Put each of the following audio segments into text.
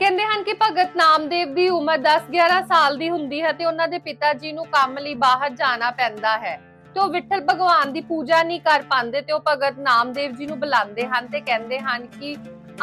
ਕਹਿੰਦੇ ਹਨ ਕਿ ਭਗਤ ਨਾਮਦੇਵ ਦੀ ਉਮਰ 10-11 ਸਾਲ ਦੀ ਹੁੰਦੀ ਹੈ ਤੇ ਉਹਨਾਂ ਦੇ ਪਿਤਾ ਜੀ ਨੂੰ ਕੰਮ ਲਈ ਬਾਹਰ ਜਾਣਾ ਪੈਂਦਾ ਹੈ ਤੇ ਉਹ ਵਿਠਲ ਭਗਵਾਨ ਦੀ ਪੂਜਾ ਨਹੀਂ ਕਰ ਪਾਉਂਦੇ ਤੇ ਉਹ ਭਗਤ ਨਾਮਦੇਵ ਜੀ ਨੂੰ ਬੁਲਾਉਂਦੇ ਹਨ ਤੇ ਕਹਿੰਦੇ ਹਨ ਕਿ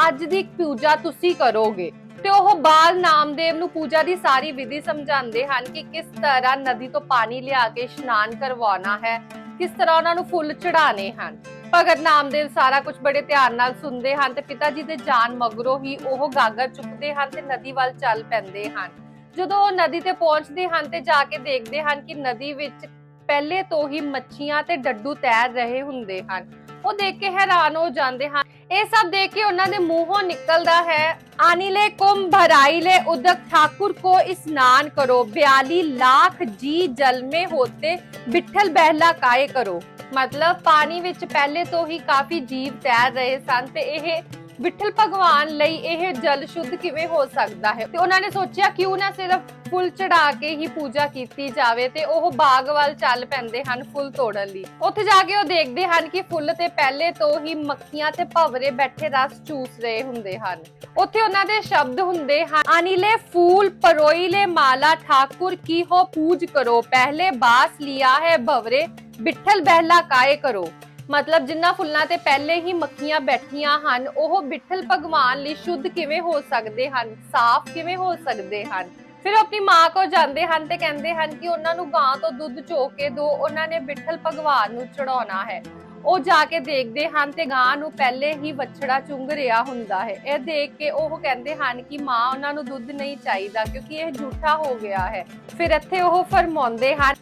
ਅੱਜ ਦੀ ਪੂਜਾ ਤੁਸੀਂ ਕਰੋਗੇ। ਤੇ ਉਹ ਬਾਲ ਨਾਮਦੇਵ ਨੂੰ ਪੂਜਾ ਦੀ ਸਾਰੀ ਵਿਧੀ ਸਮਝਾਉਂਦੇ ਹਨ ਕਿ ਕਿਸ ਤਰ੍ਹਾਂ ਨਦੀ ਤੋਂ ਪਾਣੀ ਲਿਆ ਕੇ ਇਸ਼ਨਾਨ ਕਰਵਾਉਣਾ ਹੈ, ਕਿਸ ਤਰ੍ਹਾਂ ਉਹਨਾਂ ਨੂੰ ਫੁੱਲ ਚੜਾਣੇ ਹਨ। ਭਗਤ ਨਾਮਦੇਵ ਸਾਰਾ ਕੁਝ ਬੜੇ ਧਿਆਨ ਨਾਲ ਸੁਣਦੇ ਹਨ ਤੇ ਪਿਤਾ ਜੀ ਦੇ ਜਾਨ ਮਗਰੋਂ ਹੀ ਉਹ ਗਾਗਰ ਚੁੱਕਦੇ ਹਨ ਤੇ ਨਦੀ ਵੱਲ ਚੱਲ ਪੈਂਦੇ ਹਨ। ਜਦੋਂ ਉਹ ਨਦੀ ਤੇ ਪਹੁੰਚਦੇ ਹਨ ਤੇ ਜਾ ਕੇ ਦੇਖਦੇ ਹਨ ਕਿ ਨਦੀ ਵਿੱਚ ਪਹਿਲੇ ਤੋਂ ਹੀ ਮੱਛੀਆਂ ਤੇ ਡੱਡੂ ਤੈਰ ਰਹੇ ਹੁੰਦੇ ਹਨ। ਉਹ ਦੇਖ ਕੇ ਹੈਰਾਨ ਹੋ ਜਾਂਦੇ ਹਨ। ਇਹ ਸਭ ਦੇਖ ਕੇ ਉਹਨਾਂ ਦੇ ਮੂੰਹੋਂ ਨਿਕਲਦਾ ਹੈ ਆਨੀਲੇ ਕੁੰਭ ਭਰਾਈਲੇ ਉਦਕ, ਠਾਕੁਰ ਕੋ ਇਸਨਾਨ ਕਰੋ 42 ਲੱਖ ਜੀ ਜਲ ਮੇ ਹੋਤੇ, ਬਿੱਠਲ ਬਹਿਲਾ ਕਾਏ ਕਰੋ। ਮਤਲਬ ਪਾਣੀ ਵਿੱਚ ਪਹਿਲੇ ਤੋਂ ਹੀ ਕਾਫੀ ਜੀਵ ਤੈਰ ਰਹੇ ਸਨ ਤੇ ਇਹ ਵਿਠਲ ਭਗਵਾਨ ਲਈ ਇਹ ਜਲ ਸ਼ੁੱਧ ਕਿਵੇਂ ਹੋ ਸਕਦਾ ਹੈ? ਤੇ ਉਹਨਾਂ ਨੇ ਸੋਚਿਆ ਕਿਉਂ ਨਾ ਸਿਰਫ ਫੁੱਲ ਚੜਾ ਕੇ ਹੀ ਪੂਜਾ ਕੀਤੀ ਜਾਵੇ ਤੇ ਉਹ ਬਾਗ ਵੱਲ ਚੱਲ ਪੈਂਦੇ ਹਨ ਫੁੱਲ ਤੋੜਨ ਲਈ। ਉੱਥੇ ਜਾ ਕੇ ਉਹ ਦੇਖਦੇ ਹਨ ਕਿ ਫੁੱਲ ਤੇ ਪਹਿਲੇ ਤੋਂ ਹੀ ਮੱਖੀਆਂ ਤੇ ਭਵਰੇ ਬੈਠੇ ਰਸ ਚੂਸ ਰਹੇ ਹੁੰਦੇ ਹਨ। ਉੱਥੇ ਉਹਨਾਂ ਦੇ ਸ਼ਬਦ ਹੁੰਦੇ ਹਨ, ਅਨਿਲੇ ਫੂਲ ਪਰੋਈਲੇ ਮਾਲਾ ਠਾਕੁਰ, ਕੀ ਹੋ ਪੂਜ ਕਰੋ, ਪਹਿਲੇ ਬਾਸ ਲਿਆ ਹੈ ਭਵਰੇ ਬਿੱਠਲ ਬਹਿਲਾ ਕਾਏ ਕਰੋ। ਮਤਲਬ ਜਿੰਨਾ ਫੁੱਲਾਂ ਤੇ ਪਹਿਲੇ ਹੀ ਮੱਖੀਆਂ ਬੈਠੀਆਂ ਹਨ, ਉਹ ਬਿਠਲ ਭਗਵਾਨ ਲਈ ਸ਼ੁੱਧ ਕਿਵੇਂ ਹੋ ਸਕਦੇ ਹਨ? ਸਾਫ਼ ਕਿਵੇਂ ਹੋ ਸਕਦੇ ਹਨ? ਫਿਰ ਆਪਣੀ ਮਾਂ ਕੋ ਜਾਂਦੇ ਹਨ ਤੇ ਕਹਿੰਦੇ ਹਨ ਕਿ ਉਹਨਾਂ ਨੂੰ ਗਾਂ ਤੋਂ ਦੁੱਧ ਚੋ ਕੇ ਦੋ, ਉਹਨਾਂ ਨੇ ਬਿੱਠਲ ਭਗਵਾਨ ਨੂੰ ਚੜਾਉਣਾ ਹੈ। ਉਹ ਜਾ ਕੇ ਦੇਖਦੇ ਹਨ ਤੇ ਗਾਂ ਨੂੰ ਪਹਿਲੇ ਹੀ ਵਛੜਾ ਚੁੰਗ ਰਿਹਾ ਹੁੰਦਾ ਹੈ। ਇਹ ਦੇਖ ਕੇ ਉਹ ਕਹਿੰਦੇ ਹਨ ਕਿ ਮਾਂ ਉਹਨਾਂ ਨੂੰ ਦੁੱਧ ਨਹੀਂ ਚਾਹੀਦਾ ਕਿਉਂਕਿ ਇਹ ਝੂਠਾ ਹੋ ਗਿਆ ਹੈ। ਫਿਰ ਇੱਥੇ ਉਹ ਫਰਮਾਉਂਦੇ ਹਨ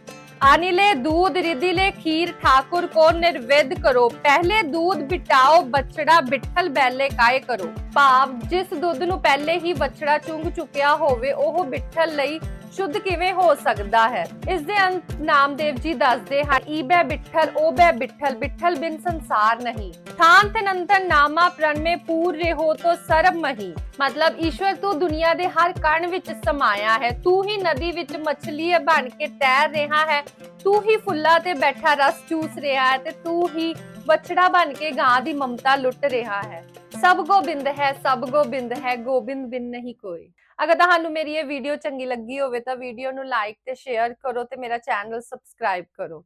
ਅਨਿਲੇ दूध रिदिले खीर ठाकुर को निर्वेद करो पहले दूध बिटाओ बछड़ा ਬਿਠਲ ਬੈਲੇ ਕਾਏ ਕਰੋ ਭਾਵ ਜਿਸ ਦੁੱਧ ਨੂੰ ਪਹਿਲੇ ਹੀ ਵੱਛੜਾ ਚੁੰਗ ਚੁੱਕਿਆ ਹੋਵੇ ਉਹ ਬਿਠਲ ਲਈ ਸ਼ੁੱਧ ਕਿਵੇਂ ਹੋ ਸਕਦਾ ਹੈ ਇਸ ਦੇ ਅੰਤ ਨਾਮਦੇਵ ਜੀ ਦੱਸਦੇ ਹਨ ਈਬੈ ਬਿਠਲ ਓਬੈ ਬਿਠਲ ਬਿਠਲ ਬਿਨ ਸੰਸਾਰ ਨਹੀਂ ਥਾਨ ਤਨੰਤਨ ਨਾਮਾ ਪ੍ਰਣ ਮੇ ਪੂਰ ਰਹੋ ਤੋ ਸਰਬ ਮਹੀ ਮਤਲਬ ਈਸ਼ਵਰ ਤੂੰ ਦੁਨੀਆ ਦੇ ਹਰ ਕਣ ਵਿੱਚ ਸਮਾਇਆ ਹੈ ਤੂੰ ਹੀ ਨਦੀ ਵਿੱਚ ਮੱਛਲੀ ਬਣ ਕੇ ਤੈਰ ਰਿਹਾ ਹੈ ਤੂੰ ਹੀ ਫੁੱਲਾਂ ਤੇ ਬੈਠਾ ਰਸ ਚੂਸ ਰਿਹਾ ਹੈ ਤੇ ਤੂੰ ਹੀ ਵੱਛੜਾ ਬਣ ਕੇ ਗਾਂ ਦੀ ਮਮਤਾ ਲੁੱਟ ਰਿਹਾ ਹੈ। ਸਭ ਗੋਬਿੰਦ ਹੈ, ਸਭ ਗੋਬਿੰਦ ਹੈ, ਗੋਬਿੰਦ ਬਿਨ ਨਹੀਂ ਕੋਈ। ਅਗਰ ਤੁਹਾਨੂੰ ਮੇਰੀ ਇਹ ਵੀਡੀਓ ਚੰਗੀ ਲੱਗੀ ਹੋਵੇ ਤਾਂ ਵੀਡੀਓ ਨੂੰ ਲਾਈਕ ਤੇ ਸ਼ੇਅਰ ਕਰੋ ਤੇ ਮੇਰਾ ਚੈਨਲ ਸਬਸਕ੍ਰਾਈਬ ਕਰੋ।